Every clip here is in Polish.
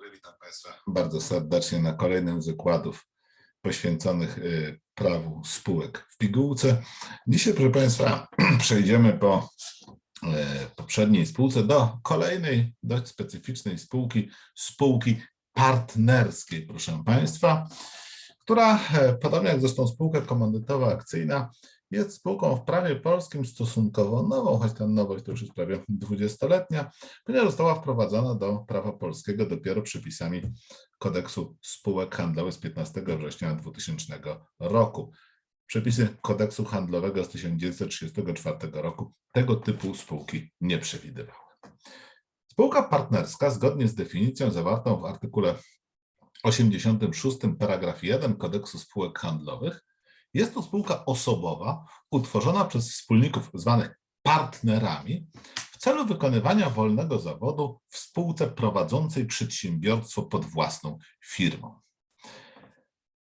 dobry, witam Państwa bardzo serdecznie na kolejnym z wykładów poświęconych y, prawu spółek w pigułce. Dzisiaj, proszę Państwa, przejdziemy po y, poprzedniej spółce do kolejnej, dość specyficznej spółki, spółki partnerskiej, proszę Państwa, która, e, podobnie jak zresztą spółka komandytowa akcyjna, jest spółką w prawie polskim stosunkowo nową, choć ta nowość to już jest prawie 20-letnia, ponieważ została wprowadzona do prawa polskiego dopiero przepisami kodeksu spółek handlowych z 15 września 2000 roku. Przepisy kodeksu handlowego z 1934 roku tego typu spółki nie przewidywały. Spółka partnerska, zgodnie z definicją zawartą w artykule 86 paragraf 1 kodeksu spółek handlowych, jest to spółka osobowa utworzona przez wspólników zwanych partnerami w celu wykonywania wolnego zawodu w spółce prowadzącej przedsiębiorstwo pod własną firmą.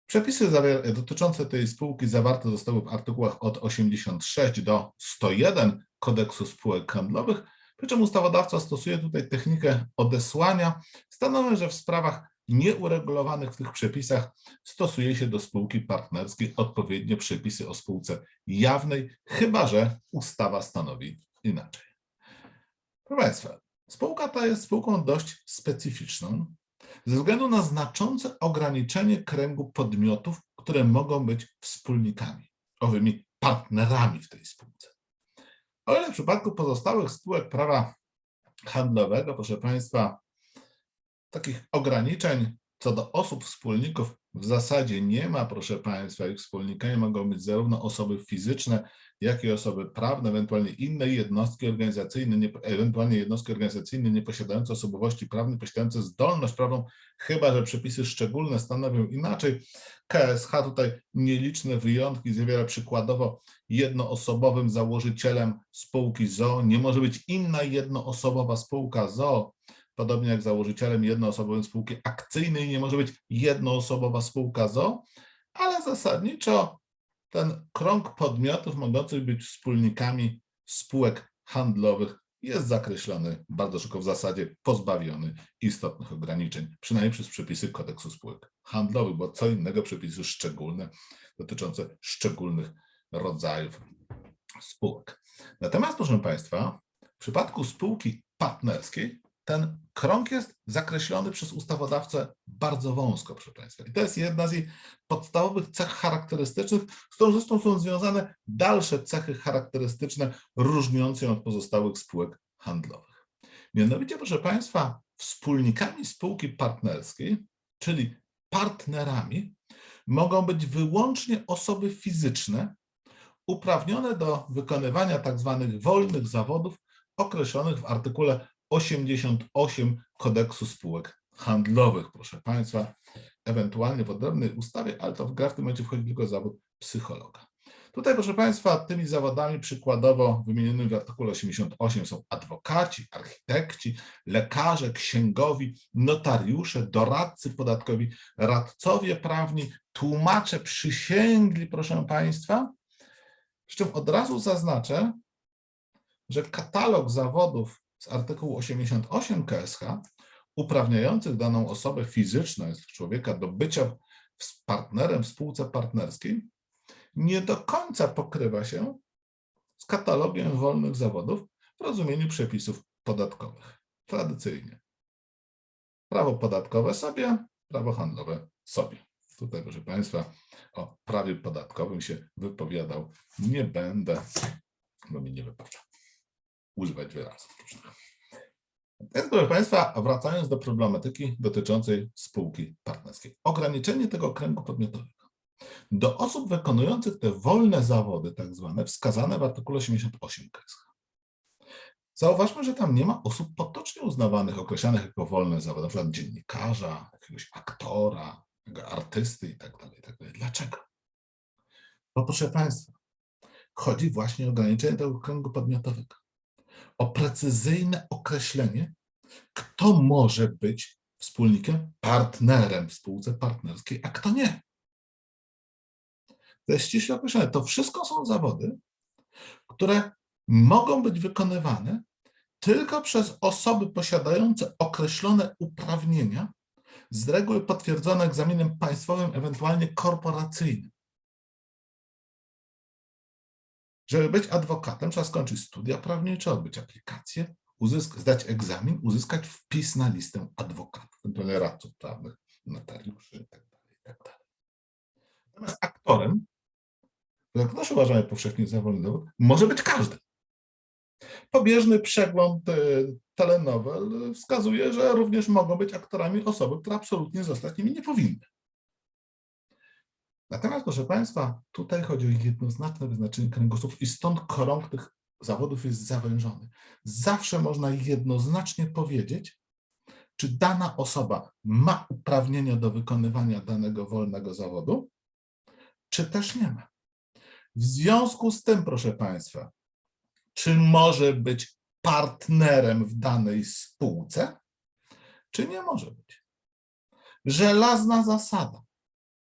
Przepisy dotyczące tej spółki zawarte zostały w artykułach od 86 do 101 kodeksu spółek handlowych, przy czym ustawodawca stosuje tutaj technikę odesłania, stanowiąc, że w sprawach nieuregulowanych w tych przepisach stosuje się do spółki partnerskiej odpowiednie przepisy o spółce jawnej, chyba że ustawa stanowi inaczej. Proszę Państwa, spółka ta jest spółką dość specyficzną ze względu na znaczące ograniczenie kręgu podmiotów, które mogą być wspólnikami, owymi partnerami w tej spółce. O ile w przypadku pozostałych spółek prawa handlowego, proszę Państwa, takich ograniczeń co do osób wspólników w zasadzie nie ma, proszę Państwa. Ich wspólnikami mogą być zarówno osoby fizyczne, jak i osoby prawne, ewentualnie inne jednostki organizacyjne, nie, ewentualnie jednostki organizacyjne nieposiadające osobowości prawnej, posiadające zdolność prawną, chyba że przepisy szczególne stanowią inaczej. KSH tutaj nieliczne wyjątki zawiera przykładowo jednoosobowym założycielem spółki ZO nie może być inna jednoosobowa spółka ZO, Podobnie jak założycielem jednoosobowej spółki akcyjnej nie może być jednoosobowa spółka ZO, ale zasadniczo ten krąg podmiotów mogących być wspólnikami spółek handlowych jest zakreślony bardzo szybko, w zasadzie pozbawiony istotnych ograniczeń, przynajmniej przez przepisy kodeksu spółek handlowych, bo co innego przepisy szczególne dotyczące szczególnych rodzajów spółek. Natomiast, proszę Państwa, w przypadku spółki partnerskiej ten krąg jest zakreślony przez ustawodawcę bardzo wąsko, proszę Państwa. I to jest jedna z jej podstawowych cech charakterystycznych, z którą zresztą są związane dalsze cechy charakterystyczne różniące ją od pozostałych spółek handlowych. Mianowicie, proszę Państwa, wspólnikami spółki partnerskiej, czyli partnerami, mogą być wyłącznie osoby fizyczne uprawnione do wykonywania tak zwanych wolnych zawodów określonych w artykule 88 kodeksu spółek handlowych, proszę Państwa, ewentualnie w odrębnej ustawie, ale to w grę w tym momencie wchodzi tylko zawód psychologa. Tutaj, proszę Państwa, tymi zawodami przykładowo wymienionymi w artykule 88 są adwokaci, architekci, lekarze, księgowi, notariusze, doradcy podatkowi, radcowie prawni, tłumacze przysięgli, proszę Państwa. Z czym od razu zaznaczę, że katalog zawodów z artykułu 88 KSH uprawniających daną osobę fizyczną, jest człowieka, do bycia partnerem w spółce partnerskiej, nie do końca pokrywa się z katalogiem wolnych zawodów w rozumieniu przepisów podatkowych. Tradycyjnie. Prawo podatkowe sobie, prawo handlowe sobie. Tutaj, proszę Państwa, o prawie podatkowym się wypowiadał nie będę, bo mi nie wypada używać wyrazów różnych. Więc, proszę Państwa, wracając do problematyki dotyczącej spółki partnerskiej. Ograniczenie tego kręgu podmiotowego do osób wykonujących te wolne zawody, tak zwane, wskazane w artykule 88 KSH. Zauważmy, że tam nie ma osób potocznie uznawanych, określanych jako wolne zawody, na przykład dziennikarza, jakiegoś aktora, artysty i tak dalej, i tak dalej. Dlaczego? No proszę Państwa, chodzi właśnie o ograniczenie tego kręgu podmiotowego o precyzyjne określenie, kto może być wspólnikiem, partnerem w spółce partnerskiej, a kto nie. To jest ściśle określone. To wszystko są zawody, które mogą być wykonywane tylko przez osoby posiadające określone uprawnienia Z reguły potwierdzone egzaminem państwowym, ewentualnie korporacyjnym. Żeby być adwokatem, trzeba skończyć studia prawnicze, odbyć aplikację, uzysk- zdać egzamin, uzyskać wpis na listę adwokatów, radców prawnych, notariuszy itd. itd. Natomiast aktorem, jak też uważamy powszechnie za wolny zawód, może być każdy. Pobieżny przegląd e, telenowel wskazuje, że również mogą być aktorami osoby, które absolutnie zostać nimi nie powinny. Natomiast, proszę Państwa, tutaj chodzi o jednoznaczne wyznaczenie kręgosłupów i stąd krąg tych zawodów jest zawężony. Zawsze można jednoznacznie powiedzieć, czy dana osoba ma uprawnienia do wykonywania danego wolnego zawodu, czy też nie ma. W związku z tym, proszę Państwa, czy może być partnerem w danej spółce, czy nie może być. Żelazna zasada.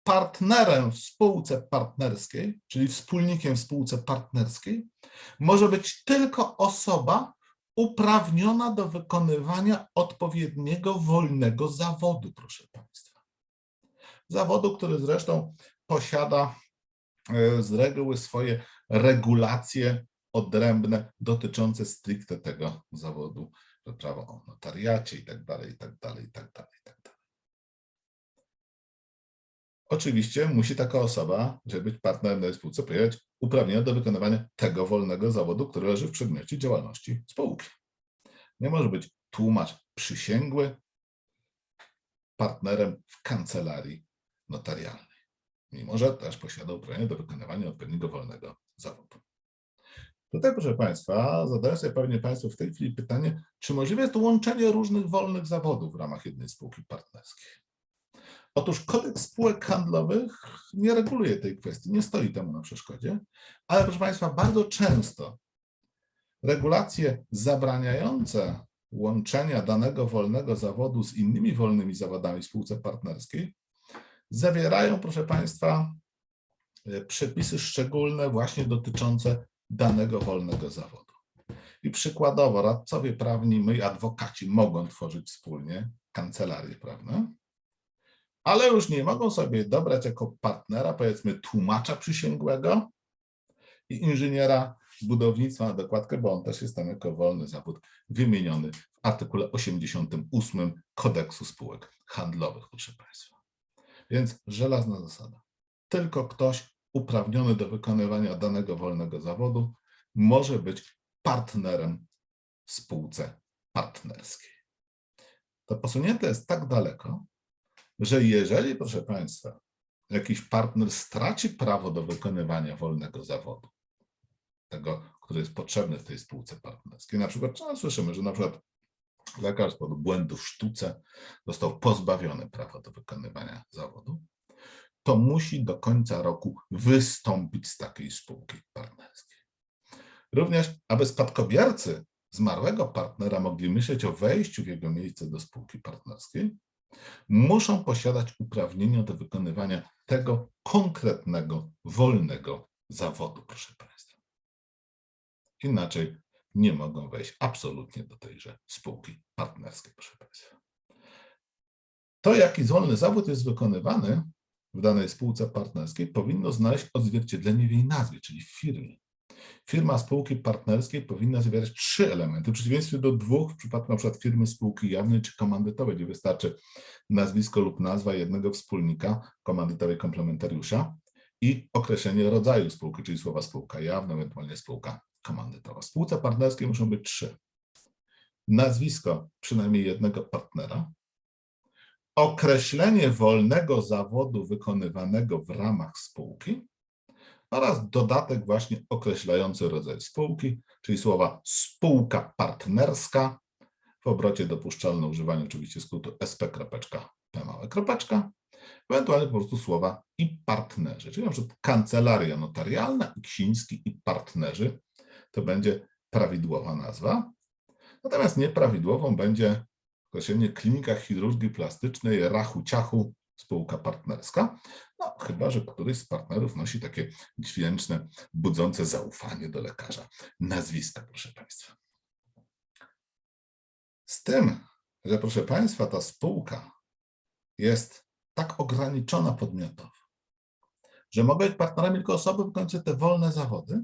Partnerem w spółce partnerskiej, czyli wspólnikiem w spółce partnerskiej, może być tylko osoba uprawniona do wykonywania odpowiedniego wolnego zawodu, proszę Państwa. Zawodu, który zresztą posiada e, z reguły swoje regulacje odrębne dotyczące stricte tego zawodu, prawo o notariacie i tak dalej, i tak dalej, i tak dalej, tak. Oczywiście musi taka osoba, żeby być partnerem tej spółce, posiadać uprawnienia do wykonywania tego wolnego zawodu, który leży w przedmiocie działalności spółki. Nie może być tłumacz przysięgły partnerem w kancelarii notarialnej, mimo że też posiada uprawnienia do wykonywania odpowiedniego wolnego zawodu. Tutaj, proszę Państwa, zadają sobie pewnie Państwo w tej chwili pytanie, czy możliwe jest łączenie różnych wolnych zawodów w ramach jednej spółki partnerskiej? Otóż kodeks spółek handlowych nie reguluje tej kwestii, nie stoi temu na przeszkodzie, ale proszę Państwa, bardzo często regulacje zabraniające łączenia danego wolnego zawodu z innymi wolnymi zawodami w spółce partnerskiej zawierają, proszę Państwa, e, przepisy szczególne właśnie dotyczące danego wolnego zawodu. I przykładowo radcowie prawni, my adwokaci mogą tworzyć wspólnie kancelarie prawne, ale już nie mogą sobie dobrać jako partnera, powiedzmy, tłumacza przysięgłego i inżyniera budownictwa na dokładkę, bo on też jest tam jako wolny zawód wymieniony w artykule 88 kodeksu spółek handlowych, proszę Państwa. Więc żelazna zasada. Tylko ktoś uprawniony do wykonywania danego wolnego zawodu może być partnerem w spółce partnerskiej. To posunięte jest tak daleko, że jeżeli, proszę Państwa, jakiś partner straci prawo do wykonywania wolnego zawodu, tego, który jest potrzebny w tej spółce partnerskiej, na przykład często słyszymy, że na przykład lekarz z powodu błędu w sztuce został pozbawiony prawa do wykonywania zawodu, to musi do końca roku wystąpić z takiej spółki partnerskiej. Również, aby spadkobiercy zmarłego partnera mogli myśleć o wejściu w jego miejsce do spółki partnerskiej, muszą posiadać uprawnienia do wykonywania tego konkretnego, wolnego zawodu, proszę Państwa. Inaczej nie mogą wejść absolutnie do tejże spółki partnerskiej, proszę Państwa. To, jaki wolny zawód jest wykonywany w danej spółce partnerskiej, powinno znaleźć odzwierciedlenie w jej nazwie, czyli w firmie. Firma spółki partnerskiej powinna zawierać trzy elementy, w przeciwieństwie do dwóch w przypadku przykład firmy spółki jawnej czy komandytowej, gdzie wystarczy nazwisko lub nazwa jednego wspólnika, komandytowej komplementariusza i określenie rodzaju spółki, czyli słowa spółka jawna, ewentualnie spółka komandytowa. W spółce partnerskiej muszą być trzy. Nazwisko przynajmniej jednego partnera, określenie wolnego zawodu wykonywanego w ramach spółki oraz dodatek właśnie określający rodzaj spółki, czyli słowa spółka partnerska, w obrocie dopuszczalne używanie oczywiście skrótu sp.p małe kropeczka, ewentualnie po prostu słowa i partnerzy, czyli na przykład kancelaria notarialna, i Ksiński i partnerzy, to będzie prawidłowa nazwa. Natomiast nieprawidłową będzie określenie klinika chirurgii plastycznej Rachu Ciachu, spółka partnerska. No, chyba, że któryś z partnerów nosi takie dźwięczne, budzące zaufanie do lekarza nazwiska, proszę Państwa. Z tym, że proszę Państwa, ta spółka jest tak ograniczona podmiotowo, że mogą być partnerami tylko osoby wykonujące te wolne zawody,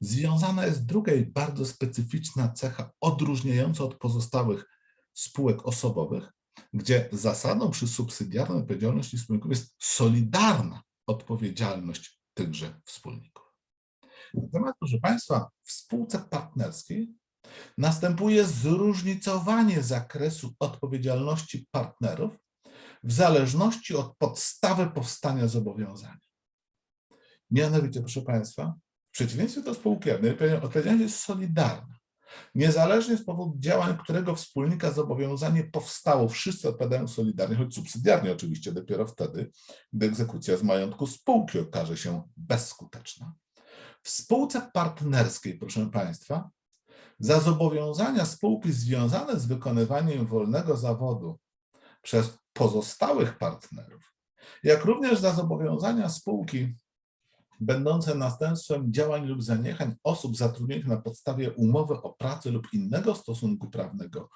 związana jest drugiej bardzo specyficzna cecha odróżniająca od pozostałych spółek osobowych, gdzie zasadą przy subsydiarnej odpowiedzialności wspólników jest solidarna odpowiedzialność tychże wspólników. Natomiast, proszę Państwa, w spółce partnerskiej następuje zróżnicowanie zakresu odpowiedzialności partnerów w zależności od podstawy powstania zobowiązania. Mianowicie, proszę Państwa, w przeciwieństwie do spółki odpowiedzialność jest solidarna. Niezależnie z powodu działań, którego wspólnika zobowiązanie powstało, wszyscy odpowiadają solidarnie, choć subsydiarnie oczywiście, dopiero wtedy, gdy egzekucja z majątku spółki okaże się bezskuteczna. W spółce partnerskiej, proszę Państwa, za zobowiązania spółki związane z wykonywaniem wolnego zawodu przez pozostałych partnerów, jak również za zobowiązania spółki będące następstwem działań lub zaniechań osób zatrudnionych na podstawie umowy o pracę lub innego stosunku prawnego,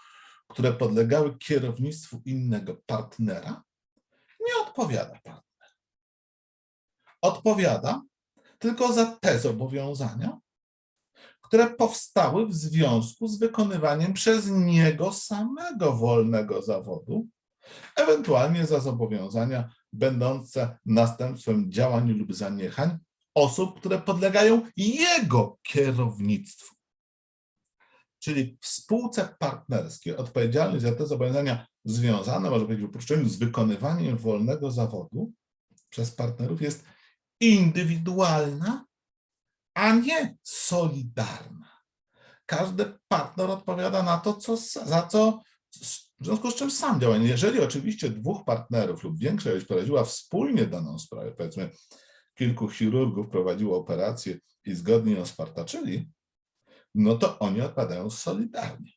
które podlegały kierownictwu innego partnera, nie odpowiada partner. Odpowiada tylko za te zobowiązania, które powstały w związku z wykonywaniem przez niego samego wolnego zawodu, ewentualnie za zobowiązania będące następstwem działań lub zaniechań osób, które podlegają jego kierownictwu. Czyli w spółce partnerskiej odpowiedzialność za te zobowiązania związane, może być w uproszczeniu, z wykonywaniem wolnego zawodu przez partnerów jest indywidualna, a nie solidarna. Każdy partner odpowiada na to, co, za co, w związku z czym sam działa. Jeżeli oczywiście dwóch partnerów lub większość prowadziła wspólnie daną sprawę, powiedzmy, kilku chirurgów prowadziło operację i zgodnie ją spartaczyli, no to oni odpadają solidarnie.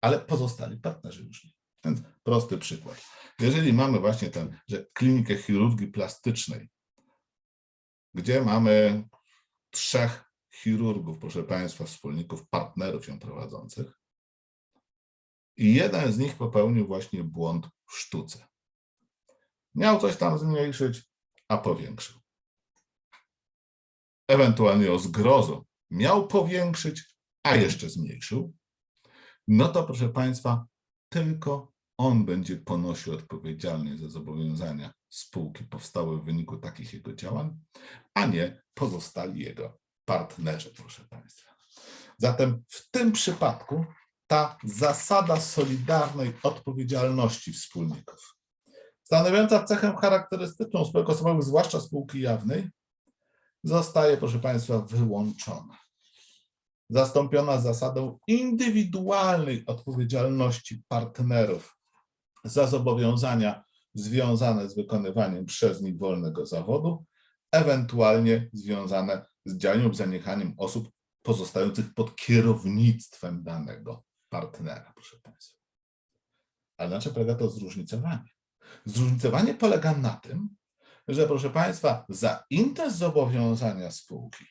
Ale pozostali partnerzy już nie. Więc prosty przykład. Jeżeli mamy właśnie ten, że klinikę chirurgii plastycznej, gdzie mamy trzech chirurgów, proszę Państwa, wspólników, partnerów ją prowadzących, i jeden z nich popełnił właśnie błąd w sztuce. Miał coś tam zmniejszyć, a powiększył ewentualnie o zgrozą, miał powiększyć, a jeszcze zmniejszył, no to proszę Państwa, tylko on będzie ponosił odpowiedzialność za zobowiązania spółki powstałe w wyniku takich jego działań, a nie pozostali jego partnerzy, proszę Państwa. Zatem w tym przypadku ta zasada solidarnej odpowiedzialności wspólników, stanowiąca cechę charakterystyczną spółek osobowych, zwłaszcza spółki jawnej, zostaje, proszę Państwa, wyłączona. Zastąpiona zasadą indywidualnej odpowiedzialności partnerów za zobowiązania związane z wykonywaniem przez nich wolnego zawodu, ewentualnie związane z działaniem lub zaniechaniem osób pozostających pod kierownictwem danego partnera, proszę Państwa. Ale na czym polega to zróżnicowanie? Zróżnicowanie polega na tym, że proszę Państwa, za inne zobowiązania spółki,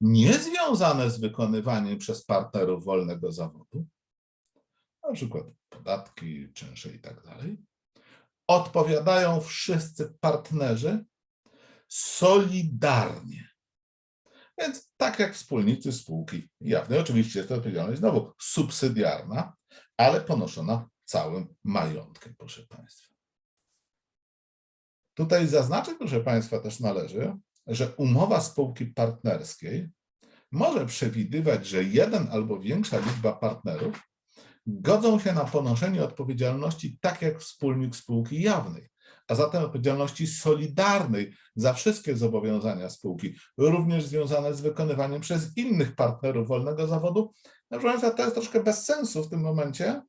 niezwiązane z wykonywaniem przez partnerów wolnego zawodu, na przykład podatki, czynsze i tak dalej, odpowiadają wszyscy partnerzy solidarnie. Więc tak jak wspólnicy spółki jawnej, oczywiście jest to odpowiedzialność znowu subsydiarna, ale ponoszona całym majątkiem, proszę Państwa. Tutaj zaznaczyć, proszę Państwa, też należy, że umowa spółki partnerskiej może przewidywać, że jeden albo większa liczba partnerów godzą się na ponoszenie odpowiedzialności tak jak wspólnik spółki jawnej, a zatem odpowiedzialności solidarnej za wszystkie zobowiązania spółki, również związane z wykonywaniem przez innych partnerów wolnego zawodu. Proszę Państwa, to jest troszkę bez sensu w tym momencie,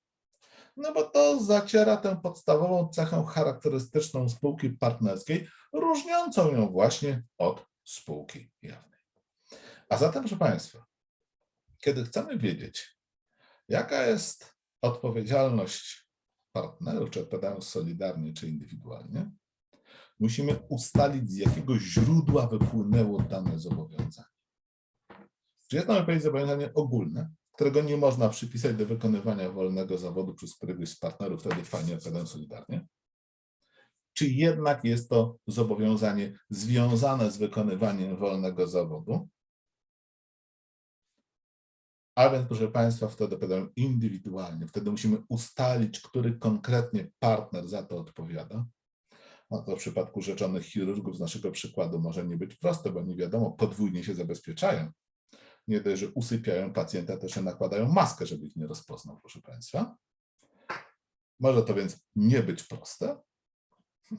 no bo to zaciera tę podstawową cechę charakterystyczną spółki partnerskiej, różniącą ją właśnie od spółki jawnej. A zatem, proszę Państwa, kiedy chcemy wiedzieć, jaka jest odpowiedzialność partnerów, czy odpowiadają solidarnie, czy indywidualnie, musimy ustalić, z jakiego źródła wypłynęło dane zobowiązanie. Czy jest nam powiedzieć zobowiązanie ogólne, którego nie można przypisać do wykonywania wolnego zawodu przez któregoś z partnerów, wtedy fajnie odpowiadają solidarnie. czy jednak jest to zobowiązanie związane z wykonywaniem wolnego zawodu. A więc, proszę Państwa, wtedy pytam indywidualnie. Wtedy musimy ustalić, który konkretnie partner za to odpowiada. No to w przypadku rzeczonych chirurgów z naszego przykładu może nie być proste, bo nie wiadomo, podwójnie się zabezpieczają. Nie dość, że usypiają pacjenta, się nakładają maskę, żeby ich nie rozpoznał, proszę Państwa. Może to więc nie być proste.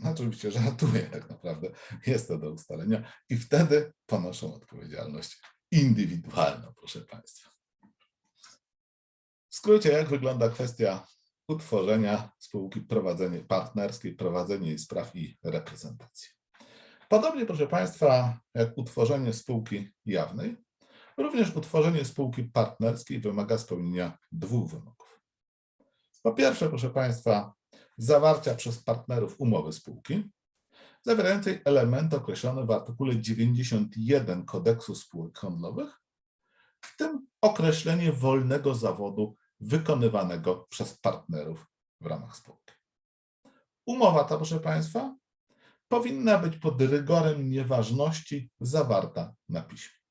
Oczywiście żartuję tak naprawdę. Jest to do ustalenia i wtedy ponoszą odpowiedzialność indywidualną, proszę Państwa. W skrócie, jak wygląda kwestia utworzenia spółki, prowadzenie partnerskiej, prowadzenie jej spraw i reprezentacji. Podobnie, proszę Państwa, jak utworzenie spółki jawnej, również utworzenie spółki partnerskiej wymaga spełnienia dwóch wymogów. Po pierwsze, proszę Państwa, zawarcia przez partnerów umowy spółki, zawierającej elementy określone w artykule 91 Kodeksu Spółek Handlowych, w tym określenie wolnego zawodu wykonywanego przez partnerów w ramach spółki. Umowa ta, proszę Państwa, powinna być pod rygorem nieważności zawarta na piśmie.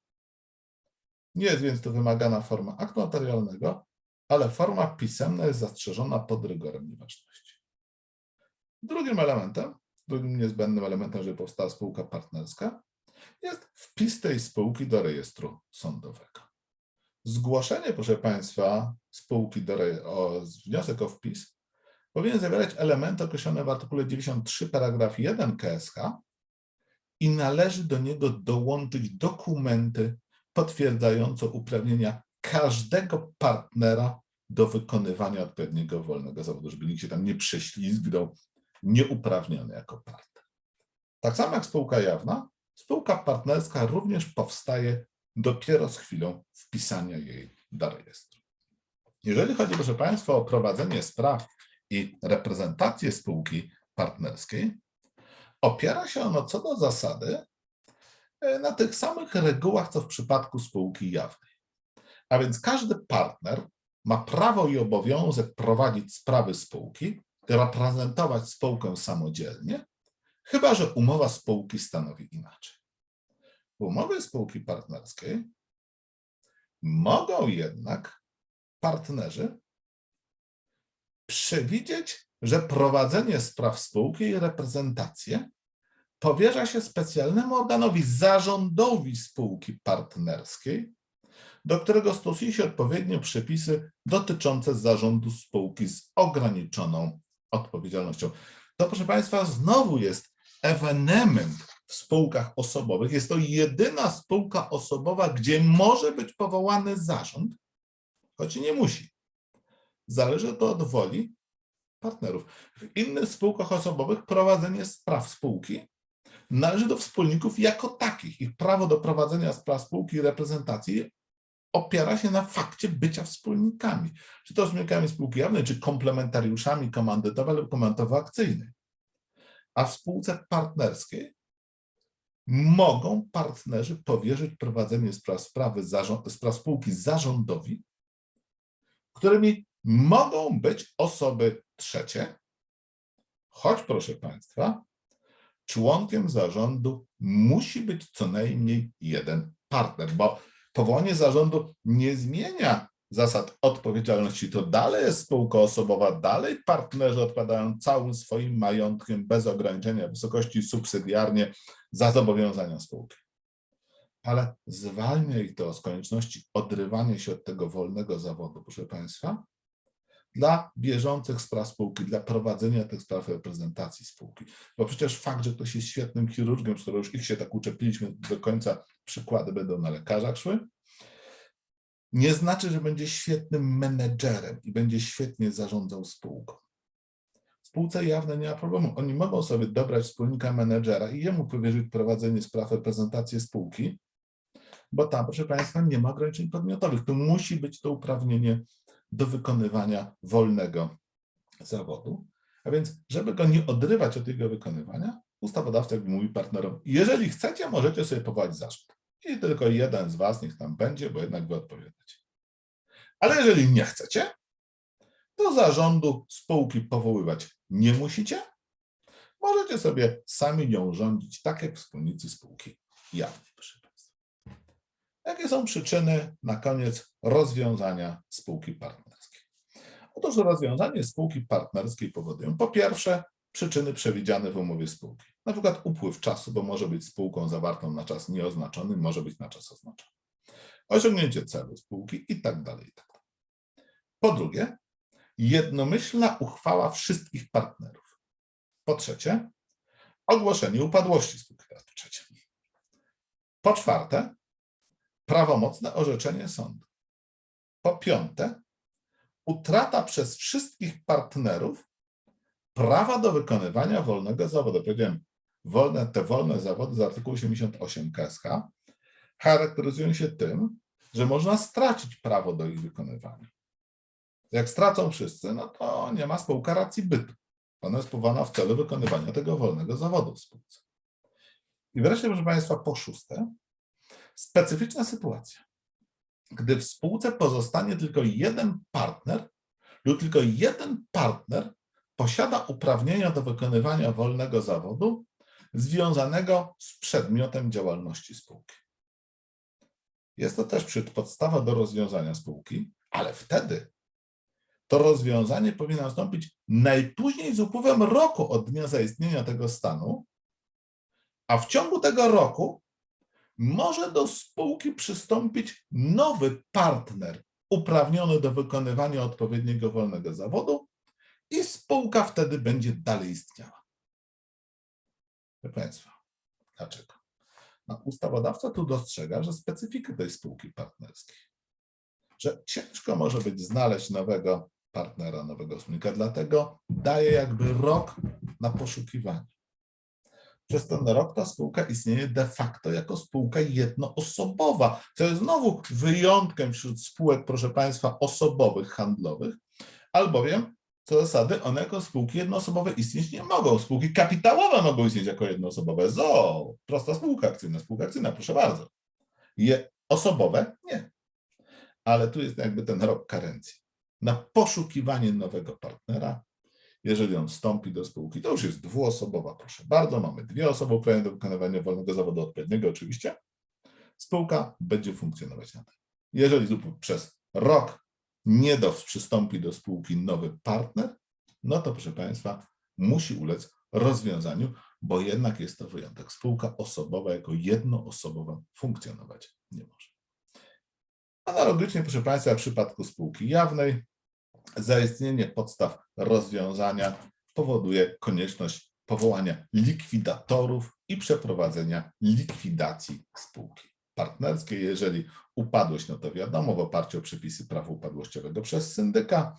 Nie jest więc to wymagana forma aktu notarialnego, ale forma pisemna jest zastrzeżona pod rygorem nieważności. Drugim elementem, drugim niezbędnym elementem, żeby powstała spółka partnerska, jest wpis tej spółki do rejestru sądowego. Zgłoszenie, proszę Państwa, spółki do o wniosek o wpis powinien zawierać elementy określone w artykule 93 paragraf 1 KSH i należy do niego dołączyć dokumenty potwierdzające uprawnienia każdego partnera do wykonywania odpowiedniego wolnego zawodu, żeby nikt się tam nie prześlizgnął nieuprawniony jako partner. Tak samo jak spółka jawna, spółka partnerska również powstaje dopiero z chwilą wpisania jej do rejestru. Jeżeli chodzi, proszę Państwa, o prowadzenie spraw i reprezentację spółki partnerskiej, opiera się ono co do zasady na tych samych regułach, co w przypadku spółki jawnej. A więc każdy partner ma prawo i obowiązek prowadzić sprawy spółki, reprezentować spółkę samodzielnie, chyba że umowa spółki stanowi inaczej. W umowie spółki partnerskiej mogą jednak partnerzy przewidzieć, że prowadzenie spraw spółki i reprezentację powierza się specjalnemu organowi zarządowi spółki partnerskiej, do którego stosuje się odpowiednio przepisy dotyczące zarządu spółki z ograniczoną odpowiedzialnością. To, proszę Państwa, znowu jest ewenement w spółkach osobowych. Jest to jedyna spółka osobowa, gdzie może być powołany zarząd, choć nie musi. Zależy to od woli partnerów. W innych spółkach osobowych prowadzenie spraw spółki należy do wspólników jako takich. Ich prawo do prowadzenia spraw spółki i reprezentacji opiera się na fakcie bycia wspólnikami. Czy to wspólnikami spółki jawnej, czy komplementariuszami komandytowej lub komandowo-akcyjnej. A w spółce partnerskiej mogą partnerzy powierzyć prowadzenie spraw, sprawy zarząd, spraw spółki zarządowi, którymi mogą być osoby trzecie, choć proszę Państwa, członkiem zarządu musi być co najmniej jeden partner, bo powołanie zarządu nie zmienia zasad odpowiedzialności. To dalej jest spółka osobowa, dalej partnerzy odpowiadają całym swoim majątkiem bez ograniczenia wysokości subsydiarnie za zobowiązania spółki. Ale zwalnia ich to z konieczności odrywania się od tego wolnego zawodu, proszę Państwa, dla bieżących spraw spółki, dla prowadzenia tych spraw reprezentacji spółki. Bo przecież fakt, że ktoś jest świetnym chirurgiem, skoro już ich się tak uczepiliśmy do końca, przykłady będą na lekarzach szły, nie znaczy, że będzie świetnym menedżerem i będzie świetnie zarządzał spółką. W spółce jawnej nie ma problemu. Oni mogą sobie dobrać wspólnika menedżera i jemu powierzyć prowadzenie spraw reprezentacji spółki, bo tam, proszę Państwa, nie ma ograniczeń podmiotowych. Tu musi być to uprawnienie do wykonywania wolnego zawodu. A więc, żeby go nie odrywać od jego wykonywania, ustawodawca mówi partnerom, jeżeli chcecie, możecie sobie powołać zarząd. I tylko jeden z was niech tam będzie, bo jednak wy odpowiadacie. Ale jeżeli nie chcecie, to zarządu spółki powoływać nie musicie, możecie sobie sami nią rządzić, tak jak wspólnicy spółki jawnej. Jakie są przyczyny na koniec rozwiązania spółki partnerskiej? Otóż rozwiązanie spółki partnerskiej powodują po pierwsze przyczyny przewidziane w umowie spółki. Na przykład upływ czasu, bo może być spółką zawartą na czas nieoznaczony, może być na czas oznaczony. Osiągnięcie celu spółki i tak dalej. tak. Po drugie, jednomyślna uchwała wszystkich partnerów. Po trzecie, ogłoszenie upadłości spółki po. Po czwarte, prawomocne orzeczenie sądu. Po piąte, utrata przez wszystkich partnerów prawa do wykonywania wolnego zawodu. Powiedziałem, wolne, te wolne zawody z artykułu 88 KSH charakteryzują się tym, że można stracić prawo do ich wykonywania. Jak stracą wszyscy, no to nie ma spółka racji bytu. Ona jest powołana w celu wykonywania tego wolnego zawodu w spółce. I wreszcie, proszę Państwa, po szóste, specyficzna sytuacja. Gdy w spółce pozostanie tylko jeden partner lub tylko jeden partner posiada uprawnienia do wykonywania wolnego zawodu związanego z przedmiotem działalności spółki. Jest to też podstawa do rozwiązania spółki, ale wtedy to rozwiązanie powinno nastąpić najpóźniej z upływem roku od dnia zaistnienia tego stanu, a w ciągu tego roku może do spółki przystąpić nowy partner uprawniony do wykonywania odpowiedniego wolnego zawodu i spółka wtedy będzie dalej istniała. Proszę Państwa, dlaczego? No, ustawodawca tu dostrzega, że specyfikę tej spółki partnerskiej, że ciężko może być znaleźć nowego partnera, nowego wspólnika, dlatego daje jakby rok na poszukiwanie. Przez ten rok ta spółka istnieje de facto jako spółka jednoosobowa, co jest znowu wyjątkiem wśród spółek, proszę Państwa, osobowych, handlowych, albowiem co zasady one jako spółki jednoosobowe istnieć nie mogą. Spółki kapitałowe mogą istnieć jako jednoosobowe. ZO, prosta spółka akcyjna, spółka akcyjna, proszę bardzo. Je osobowe nie. Ale tu jest jakby ten rok karencji. Na poszukiwanie nowego partnera, jeżeli on wstąpi do spółki, to już jest dwuosobowa, proszę bardzo. Mamy dwie osoby uprawnione do wykonywania wolnego zawodu odpowiedniego oczywiście. Spółka będzie funkcjonować na tym. Jeżeli przez rok nie do, przystąpi do spółki nowy partner, no to proszę Państwa, musi ulec rozwiązaniu, bo jednak jest to wyjątek. Spółka osobowa jako jednoosobowa funkcjonować nie może. Analogicznie, proszę Państwa, w przypadku spółki jawnej, zaistnienie podstaw rozwiązania powoduje konieczność powołania likwidatorów i przeprowadzenia likwidacji spółki partnerskiej. Jeżeli upadłość, no to wiadomo, w oparciu o przepisy prawa upadłościowego przez syndyka.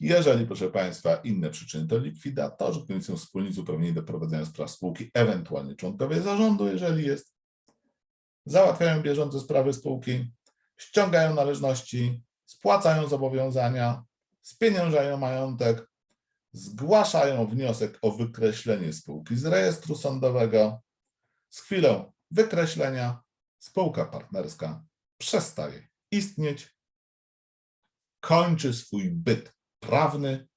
Jeżeli, proszę Państwa, inne przyczyny to likwidatorzy, którymi są wspólnicy uprawnieni do prowadzenia spraw spółki, ewentualnie członkowie zarządu, jeżeli jest, załatwiają bieżące sprawy spółki, ściągają należności, spłacają zobowiązania, spieniężają majątek, zgłaszają wniosek o wykreślenie spółki z rejestru sądowego. Z chwilą wykreślenia spółka partnerska przestaje istnieć, kończy swój byt prawny,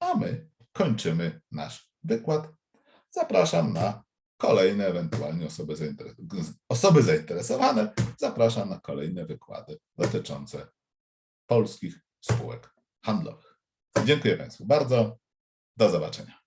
a my kończymy nasz wykład. Zapraszam na kolejne ewentualnie osoby, zainteres- osoby zainteresowane. Zapraszam na kolejne wykłady dotyczące polskich spółek handlowych. Dziękuję Państwu bardzo. Do zobaczenia.